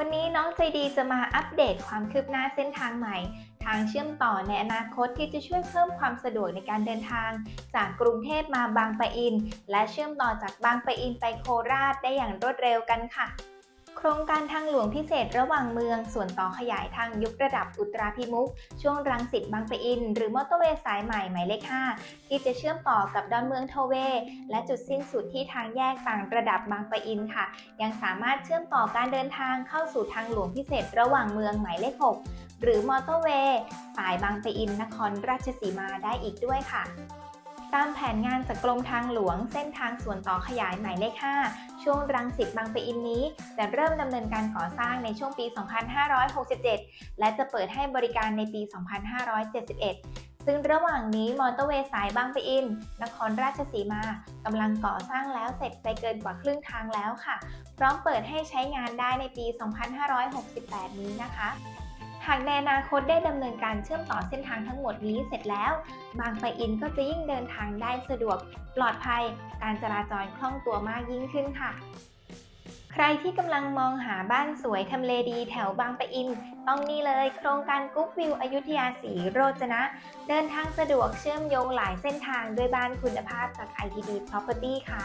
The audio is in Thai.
วันนี้น้องใจดีจะมาอัปเดตความคืบหน้าเส้นทางใหม่ ทางเชื่อมต่อในอนาคตที่จะช่วยเพิ่มความสะดวกในการเดินทาง จากกรุงเทพมาบางปะอิน และเชื่อมต่อจากบางปะอินไปโคราชได้อย่างรวดเร็วกันค่ะ โครงการทางหลวงพิเศษระหว่างเมือง ส่วนต่อขยายทางยกระดับอุตราพิมุขช่วงรังสิตบางปะอิน หรือมอเตอร์เวย์สายใหม่หมายเลข 5 ที่จะเชื่อมต่อกับดอนเมืองโทเว และจุดสิ้นสุดที่ทางแยกต่างระดับบางปะอินค่ะ ยังสามารถเชื่อมต่อการเดินทางเข้าสู่ทางหลวงพิเศษระหว่างเมืองหมายเลข 6 หรือมอเตอร์เวย์สายบางปะอินนครราชสีมาได้อีกด้วยค่ะ ตามแผนงานจากกรมทางหลวงเส้นทางส่วนต่อขยายหมายเลข 5 ช่วงรังสิตบางปะอินนี้ จะเริ่มดำเนินการก่อสร้างในช่วงปี 2567 และจะเปิดให้บริการในปี 2571 ซึ่งระหว่างนี้มอเตอร์เวย์สายบางปะอิน นครราชสีมากำลังก่อสร้างแล้วเสร็จไปเกินกว่าครึ่งทางแล้วค่ะ พร้อมเปิดให้ใช้งานได้ในปี 2568 นี้นะคะ หากในอนาคตได้ดำเนินการเชื่อมต่อเส้นทางทั้งหมดนี้เสร็จแล้ว บางปะอินก็จะยิ่งเดินทางได้สะดวก ปลอดภัย การจราจรคล่องตัวมากยิ่งขึ้นค่ะ ใครที่กำลังมองหาบ้านสวยทำเลดีแถวบางปะอิน ต้องนี่เลยโครงการกุ๊กวิวอยุธยาสีโรจนะ เดินทางสะดวกเชื่อมโยงหลายเส้นทางด้วยบ้านคุณภาพจาก ITD Property ค่ะ